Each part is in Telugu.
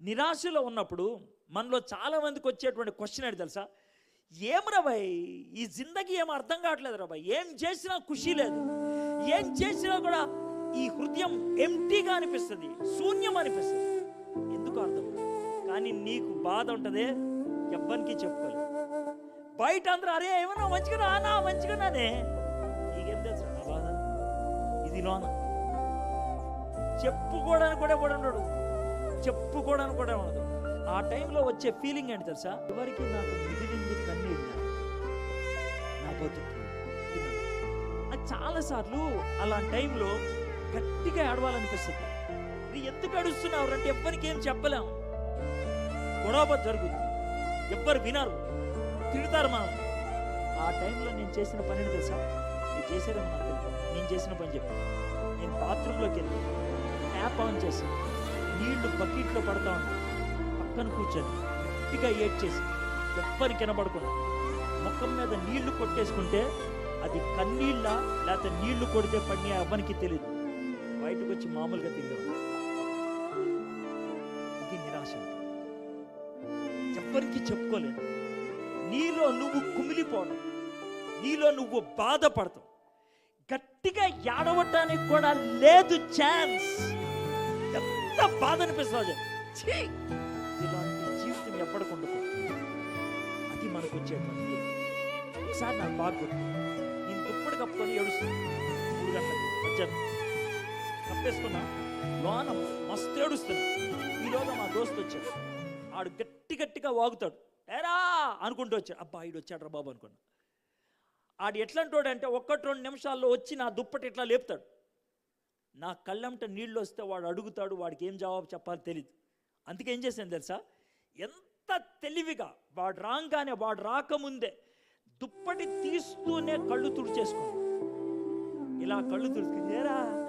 నిరాశలో ఉన్నప్పుడు మనలో చాలామందికి వచ్చేటువంటి క్వశ్చన్ ఏంటి తెలుసా? ఏం రాబాయ్ ఈ జిందగీ ఏం అర్థం కావట్లేదు రాబాయ్ ఏం చేసినా ఖుషి లేదు. ఏం చేసినా కూడా ఈ హృదయం ఎంటీగా అనిపిస్తుంది. శూన్యం అనిపిస్తుంది. ఎందుకు అర్థం కానీ నీకు బాధ ఉంటుంది ఎవ్వరికి చెప్పుకోలేదు బయట అందరూ అరే ఏమన్నా మంచిగా నా మంచిగానే నీకేం తెలుసు నా బాధ? ఇది లోన. చెప్పుకోవడానికి కూడా కూడా ఉండడు. చెప్పుకోవడానికి కూడా ఉండదు. ఆ టైంలో వచ్చే ఫీలింగ్ ఏంటి తెలుసా? ఎవరికి నాకు మిగిలింది కన్నీరు నా బతుకు చాలాసార్లు అలాంటి టైంలో గట్టిగా ఏడవాలనిపిస్తుంది. నీ ఎందుకు అడుస్తున్నావు అంటే ఎవ్వరికి ఏం చెప్పలేం. గొడవ జరుగుతుంది ఎవ్వరు వినరు. తిడతారు మనం ఆ టైంలో నేను చేసిన పని తెలుసా? నేను చేసేదేమో నాకు నేను చేసిన పని చెప్పాను నేను బాత్రూంలోకి వెళ్ళి ట్యాప్ ఆన్ చేశాను. నీళ్ళు బకెట్లో పడతా ఉంటాను పక్కన కూర్చొని గట్టిగా ఏడ్చేసి ఎవ్వరి కనబడకుండా ముఖం మీద నీళ్ళు కొట్టేసుకుంటే అది కన్నీళ్ళ లేకపోతే నీళ్ళు కొడితే పడిన ఎవ్వరికి తెలియదు బయటకు వచ్చి మామూలుగా తిరిగాడు ఇది నిరాశ. ఎవ్వరికి చెప్పుకోలేదు. నీలో నువ్వు కుమిలిపోవడం నీలో నువ్వు బాధపడతావు గట్టిగా ఏడవటానికి కూడా లేదు ఛాన్స్. ఎంత బాధ అనిపిస్తుంది ఇలాంటి జీవితం ఎప్పటికుండదు అది మనకు వచ్చేటువంటి ఒకసారి నాకు బాగుంది నేను దుప్పటి కప్పుకొని ఏడుస్తుంది మూడు గంటలకు వచ్చాను కప్పేసుకున్నా. లోన మస్తు ఏడుస్తున్నా. ఈలోగా మా దోస్తు వచ్చాడు. ఆడు గట్టి గట్టిగా వాగుతాడు. ఏరా! అనుకుంటూ వచ్చాడు. అబ్బా ఈడు వచ్చాడు రా బాబు అనుకున్నా. ఆడు ఎట్లాంటోడంటే ఒక్కటి రెండు నిమిషాల్లో వచ్చి నా దుప్పటి ఇట్లా లేపుతాడు. నా కళ్ళంట నీళ్ళు వస్తే వాడు అడుగుతాడు వాడికి ఏం జవాబు చెప్పాలో తెలియదు అందుకే ఏం చేశాను తెలుసా? ఎంత తెలివిగా వాడు రాగానే వాడు రాకముందే దుప్పటి తీస్తూనే కళ్ళు తుడిచేసుకున్నాడు. ఇలా కళ్ళు తుడుచుకుని ఏరా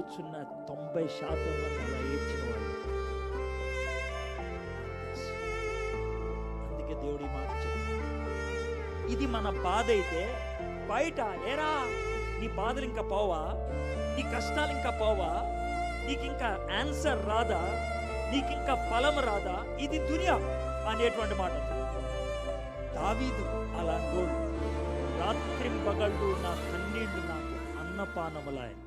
కూర్చున్న తొంభై శాతం మంది అలా ఏడ్చిన వాళ్ళు అందుకే దేవుడి మాట ఇది మన బాధ అయితే బయట ఏరా నీ బాధలు ఇంకా పోవా? నీ కష్టాలు ఇంకా పోవా? నీకు ఇంకా ఆన్సర్ రాదా? నీకు ఇంకా ఫలం రాదా? ఇది దునియా అనేటువంటి మాట దావీదు అలా రాత్రి పగళ్ళు నా కన్నీళ్ళు నాకు అన్నపానములాయన.